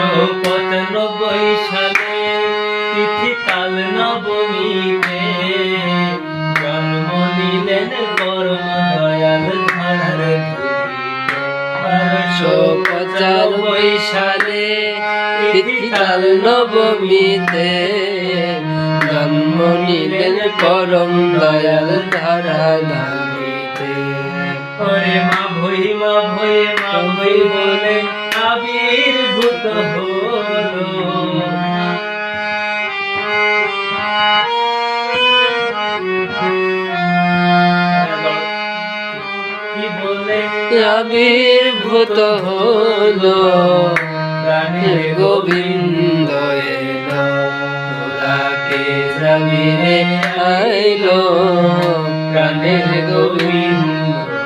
বারোশো পঁচানব্বই সালে তিথি কাল নবমীতে জন্ম নিলেন পরম দয়াল ধরার বারোশো পঁচানব্বই সালে তিথিকাল নবমীতে জন্ম নিলেন পরম দয়াল ধারা ধারিতে ওরে মা ভই মা ভই মা ভই বলে আবির্ভূত হলো। আবির্ভূত হলো। প্রাণের গোবিন্দ এলো। জমিনে আইলো। প্রাণের গোবিন্দ